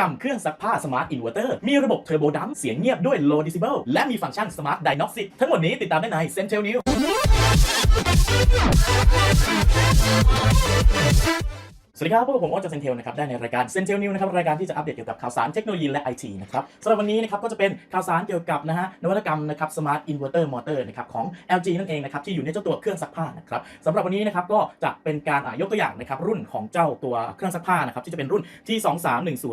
กรรมเครื่องซักผ้าสมาร์ทอินเวอร์เตอร์มีระบบเทอร์โบดัมเสียงเงียบด้วย low decibel และมีฟังก์ชันสมาร์ทไดน็อกซิทั้งหมดนี้ติดตามได้ใน Central News สวัสดีครับพวกผมโอ๊ตจากเซนเทลนะครับได้ในรายการเซนเทลนิวนะครับรายการที่จะอัปเดตเกี่ยวกับข่าวสารเทคโนโลยีและไอทีนะครับสำหรับวันนี้นะครับก็จะเป็นข่าวสารเกี่ยวกับนะฮะนวัตกรรมนะครับสมาร์ทอินเวอร์เตอร์มอเตอร์นะครับของ LG นั่นเองนะครับที่อยู่ในเจ้าตัวเครื่องซักผ้านะครับสำหรับวันนี้นะครับก็จะเป็นการยกตัวอย่างนะครับรุ่นของเจ้าตัวเครื่องซักผ้านะครับที่จะเป็นรุ่นที่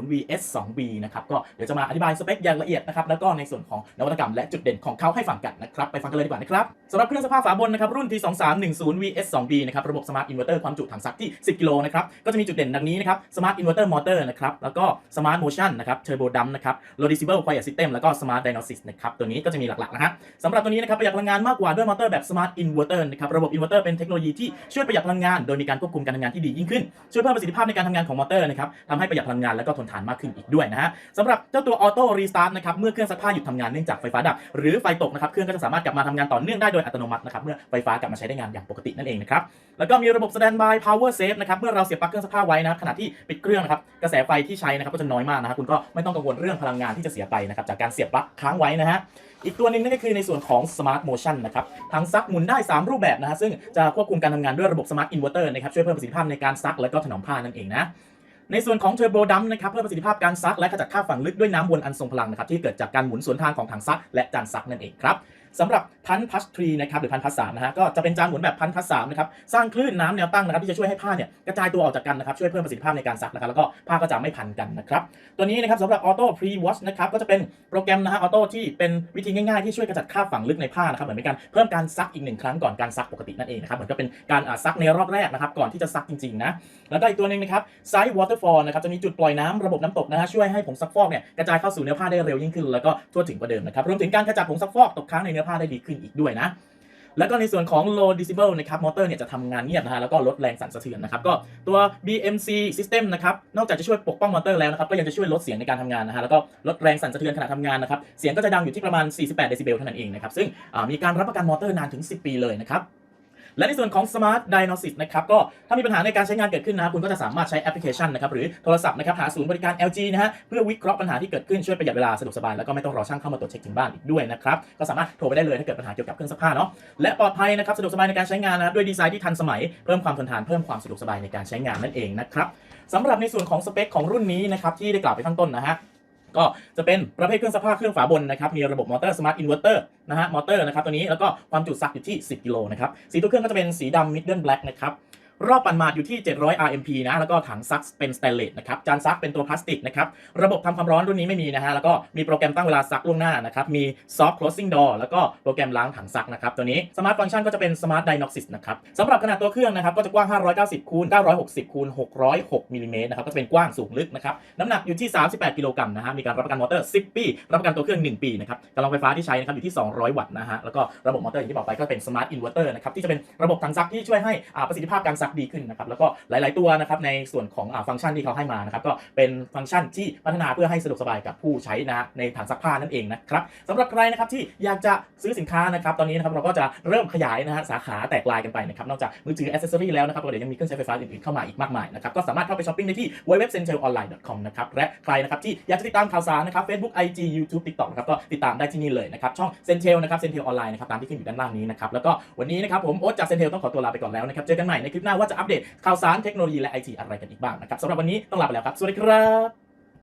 2310 VS 2B นะครับก็เดี๋ยวจะมาอธิบายสเปคอย่างละเอียดนะครับแล้วก็ในส่วนของนวัตกรรมและจุดเด่นของเขาให้ฟังกันนะครับไปฟังกันเลยดีกว่านะครับสำหรับเครื่องซักผ้าฝาบนนะครับรุ่นที่2310 VS 2B นะครับระบบสมาร์ทอินเวอร์เตอร์ความจุถังซักที่ 10 กิโลนะครับก็จะมีจุดเด่นดังนี้นะครับ Smart Inverter Motor นะครับ แล้วก็ Smart Motion นะครับ Turbo Dump นะครับ Low Decibel Quiet System แล้วก็ Smart Diagnosis นะครับ ตัวนี้ก็จะมีหลักๆนะฮะสำหรับตัวนี้นะครับประหยัดพลังงานมากกว่าด้วยมอเตอร์แบบ Smart Inverter นะครับ ระบบ Inverter เป็นเทคโนโลยีที่ช่วยประหยัดพลังงาน โดยมีการควบคุมการทำงานที่ดียิ่งขึ้น ช่วยเพิ่มประสิทธิภาพในการทำงานของมอเตอร์นะครับทำให้ประหยัดพลังงานและก็ทนทานมากขึ้นอีกด้วยนะฮะสำหรับเจ้าตัว Auto Restart นะครับ เมื่อเครื่องซักผ้าหยุดทำงานเนื่องจากไฟฟ้าดับ หรือไฟตกนะครับ เครื่องก็จะสามารถกลับมาทำงานต่อเนื่องได้โดยอัตโนมัตินะครับ เมื่อไฟฟ้ากลับมาใช้ได้งานอย่างปกตินั่นเองนะครับ แล้วก็มีระบบ Standby Power Save นะครับ เมื่อเราเสียบปลั๊กรื่องซักผ้าไว้นะครับขณะที่ปิดเครื่องนะครับกระแสไฟที่ใช้นะครับก็จะน้อยมากนะครับคุณก็ไม่ต้องกังวลเรื่องพลังงานที่จะเสียไปนะครับจากการเสียบปลั๊กค้างไว้นะฮะอีกตัวหนึงนั่นก็คือในส่วนของ Smart Motion นะครับทั้งซักหมุนได้ 3 รูปแบบนะฮะซึ่งจะควบคุมการทำงานด้วยระบบ Smart Inverter นะครับช่วยเพิ่มประสิทธิภาพในการซักและก็ถนอมผ้านั่นเองนะในส่วนของ Turbo Dump นะครับเพิ่มประสิทธิภาพการซักและขจัดคราฝังลึกด้วยน้ำวนอันทรงพลังนะครับที่เกิดจากการหมุนสวนทางของถังซักและจานซักนั่นเองครับ สำหรับพันพัชทรีนะครับหรือพันพัสสามนะฮะก็จะเป็นจานหมุนแบบพันพัสสามนะครับสร้างคลื่นน้ำแนวตั้งนะครับที่จะช่วยให้ผ้าเนี่ยกระจายตัวออกจากกันนะครับช่วยเพิ่มประสิทธิภาพในการซักนะครับแล้วก็ผ้าก็จะไม่พันกันนะครับตัวนี้นะครับสำหรับ Auto Pre Wash นะครับก็จะเป็นโปรแกรมนะฮะออโต้ที่เป็นวิธีง่ายๆที่ช่วยกระจัดคราบฝังลึกในผ้านะครับเหมือนเป็นการเพิ่มการซักอีกหนึ่งครั้งก่อนการซักปกตินั่นเองนะครับเหมือนก็เป็นการซักในรอบแรกนะครับก่อนที่จะซักจริงๆนะแล้วก็อีกตัวหนึ่งนะครับ Side Waterfall นะครับจะมีจุดปล่อยน้ำระบบน้ำตกนะฮะช่วยให้ผงซักฟอกเนี่ยกระจายเข้าสู่เนื้อผ้าได้เร็วยิ่งขึ้นแล้วก็ทั่วถึงกว่าเดิมนะครับรวมถึงการขจัดผงซักฟอกตกค้างในเนื้อภาพได้ดีขึ้นอีกด้วยนะ แล้วก็ในส่วนของ low decibel นะครับมอเตอร์เนี่ยจะทำงานเงียบนะฮะแล้วก็ลดแรงสั่นสะเทือนนะครับก็ตัว BMC system นะครับนอกจากจะช่วยปกป้องมอเตอร์แล้วนะครับก็ยังจะช่วยลดเสียงในการทำงานนะฮะแล้วก็ลดแรงสั่นสะเทือนขณะทำงานนะครับเสียงก็จะดังอยู่ที่ประมาณ 48 เดซิเบลเท่านั้นเองนะครับซึ่งมีการรับประกันมอเตอร์นานถึง 10 ปีเลยนะครับ และในส่วนของ Smart Diagnosis นะครับก็ถ้ามีปัญหาในการใช้งานเกิดขึ้นนะครับคุณก็จะสามารถใช้แอปพลิเคชันนะครับหรือโทรศัพท์นะครับหาศูนย์บริการ LG นะฮะเพื่อวิเคราะห์ปัญหาที่เกิดขึ้นช่วยประหยัดเวลาสะดวกสบายแล้วก็ไม่ต้องรอช่างเข้ามาตรวจเช็คถึงบ้านอีกด้วยนะครับก็สามารถโทรไปได้เลยถ้าเกิดปัญหาเกี่ยวกับเครื่องซักผ้าเนาะและปลอดภัยนะครับสะดวกสบายในการใช้งานนะครับด้วยดีไซน์ที่ทันสมัยเพิ่มความทนทานเพิ่มความสะดวกสบายในการใช้งานนั่นเองนะครับสำหรับในส่วนของสเปคของรุ่นนี้นะครับที่ได้กล่าวไปข้างต้นนะฮะ ก็จะเป็นประเภทเครื่องซักผ้าเครื่องฝาบนนะครับ มีระบบมอเตอร์สมาร์ทอินเวอร์เตอร์นะฮะ มอเตอร์นะครับตัวนี้ แล้วก็ความจุซักอยู่ที่ 10 กิโลนะครับ สีตัวเครื่องก็จะเป็นสีดำมิดเดิลแบล็กนะครับ รอบปันมาดอยู่ที่ 700 RMP นะ แล้วก็ถังซักเป็นสเตนเลสนะครับ จานซักเป็นตัวพลาสติกนะครับ ระบบทำความร้อนรุ่นนี้ไม่มีนะฮะ แล้วก็มีโปรแกรมตั้งเวลาซักล่วงหน้านะครับ มี soft closing door แล้วก็โปรแกรมล้างถังซักนะครับ ตัวนี้ smart function ก็จะเป็น smart diagnosis นะครับสำหรับขนาดตัวเครื่องนะครับ ก็จะกว้าง 590คูณ960คูณ606มิลลิเมตรนะครับ ก็จะเป็นกว้างสูงลึกนะครับ น้ำหนักอยู่ที่ 38 กิโลกรัมนะฮะ มีการรับประกันมอเตอร์ 10 ปี รับประกันตัวเครื่อง 1 ปีนะครับกำลังไฟฟ้าที่ใช้นะครับอยู่ที่ 200 วัตต์นะฮะ แล้วก็ระบบมอเตอร์อย่างที่บอกไปก็เป็น smart inverter นะครับที่จะเป็นระบบถังซักที่ช่วยให้อ่าประสิทธิภาพการซัักดีขึ้นนะครับแล้วก็หลาย ๆตัวนะครับในส่วนของอฟังก์ชันที่เขาให้มานะครับก็เป็นฟังก์ชันที่พัฒนาเพื่อให้สะดวกสบายกับผู้ใช้นะในถังซักผ้านั่นเองนะครับสำหรับใครนะครับที่อยากจะซื้อสินค้านะครับตอนนี้นะครับเราก็จะเริ่มขยายนะฮะสาขาแตกลายกันไปนะครับนอกจากมือถืออ c เซอรี่แล้วนะครับเราเดี๋ยวยังมีเครื่องใช้ไฟฟ้าอื่นๆเข้ามาอีกมากมายนะครับก็สามารถเข้าไปช้อปปิ้งได้ที่ www.centralonline.com นะครับและใครนะครับที่อยากจะติดตามข่าวสารนะครับ Facebook IG YouTube TikTok นะครับก็ติดตามได้ที่นี่เลยนะครับช่อง Central นะครับ Central Online นะครับตามที่ขึ้นอยู่ด้านล่างนี้นะครับแล้วก็วันนี้นะครับผมโอ๊ตจาก Central ต้องขอตัวลาไปก่อนแล้วนะครับเจอกันใหม่ในคลิปหน้าว่าจะอัปเดตข่าวสารเทคโนโลยีและไอทีอะไรกันอีกบ้างนะครับสำหรับวันนี้ต้องลาไปแล้วครับ สวัสดีครับ